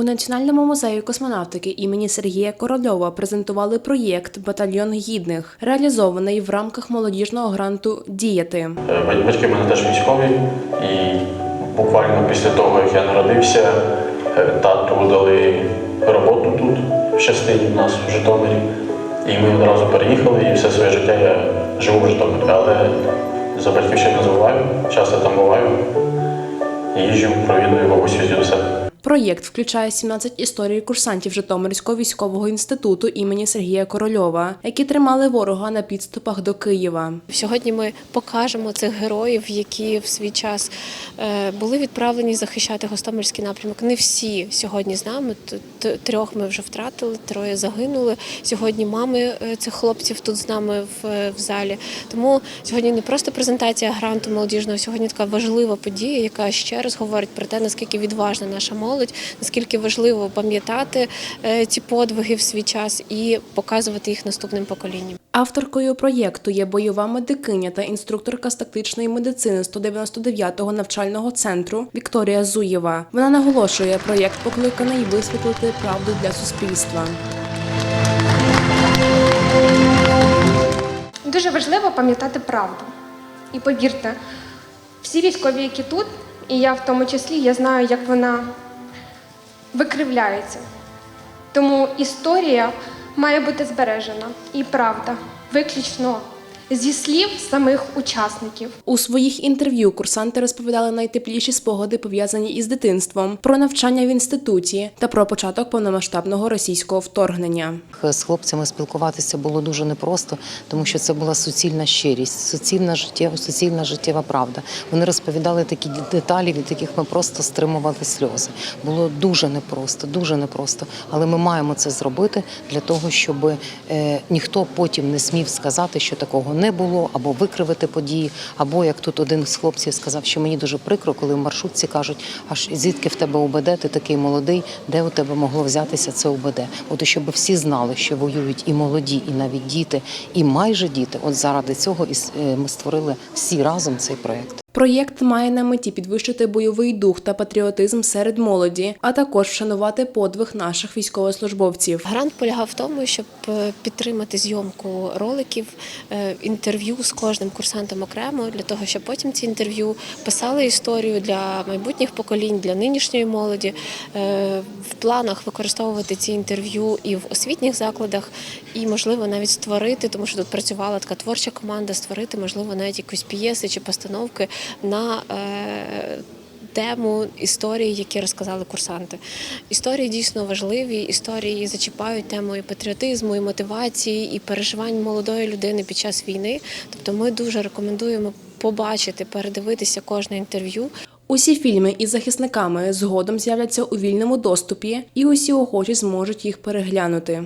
У Національному музеї космонавтики імені Сергія Корольова презентували проєкт Батальйон гідних, реалізований в рамках молодіжного гранту Діяти. Е, Батьки в мене теж військові, і буквально після того, як я народився, е, тату дали роботу тут, в частині в нас в Житомирі. І ми одразу переїхали, і все своє життя я живу в Житомирі. Але за батьківщину забуваю, часто там буваю. Їжджу, провідую бабусю з. Проєкт включає 17 історій курсантів Житомирського військового інституту імені Сергія Корольова, які тримали ворога на підступах до Києва. Сьогодні ми покажемо цих героїв, які в свій час е, були відправлені захищати Гостомельський напрямок. Не всі сьогодні з нами. Трьох ми вже втратили, троє загинули. Сьогодні мами е, цих хлопців тут з нами в, в залі. Тому сьогодні не просто презентація гранту молодіжного, сьогодні така важлива подія, яка ще раз говорить про те, наскільки відважна наша молодь, наскільки важливо пам'ятати е, ці подвиги в свій час і показувати їх наступним поколінням. Авторкою проєкту є бойова медикиня та інструкторка з тактичної медицини 199-го навчального центру Вікторія Зуєва. Вона наголошує, проєкт покликаний висвітлити правду для суспільства. Дуже важливо пам'ятати правду. І повірте, всі військові, які тут, і я в тому числі, я знаю, як вона викривляється. Тому історія має бути збережена і правда, виключно зі слів самих учасників. У своїх інтерв'ю курсанти розповідали найтепліші спогади, пов'язані із дитинством, про навчання в інституті та про початок повномасштабного російського вторгнення. З хлопцями спілкуватися було дуже непросто, тому що це була суцільна щирість, суцільна життєва, суцільна життєва правда. Вони розповідали такі деталі, від яких ми просто стримували сльози. Було дуже непросто, дуже непросто. Але ми маємо це зробити для того, щоб е, ніхто потім не смів сказати, що такого не було, або викривити події, або як тут один з хлопців сказав, що мені дуже прикро, коли в маршрутці кажуть, аж звідки в тебе УБД, ти такий молодий, де у тебе могло взятися це УБД? От щоб всі знали, що воюють і молоді, і навіть діти, і майже діти. От заради цього і е, ми створили всі разом цей проект. Проєкт має на меті підвищити бойовий дух та патріотизм серед молоді, а також вшанувати подвиг наших військовослужбовців. Грант полягав в тому, щоб е, підтримати зйомку роликів, е, інтерв'ю з кожним курсантом окремо, для того, щоб потім ці інтерв'ю писали історію для майбутніх поколінь, для нинішньої молоді. Е, В планах використовувати ці інтерв'ю і в освітніх закладах, і можливо навіть створити, тому що тут працювала така творча команда, створити можливо навіть якісь п'єси чи постановки на е, тему історії, які розказали курсанти. Історії дійсно важливі. Історії зачіпають тему і патріотизму, і мотивації, і переживань молодої людини під час війни. Тобто, ми дуже рекомендуємо побачити, передивитися кожне інтерв'ю. Усі фільми із захисниками згодом з'являться у вільному доступі, і усі охочі зможуть їх переглянути.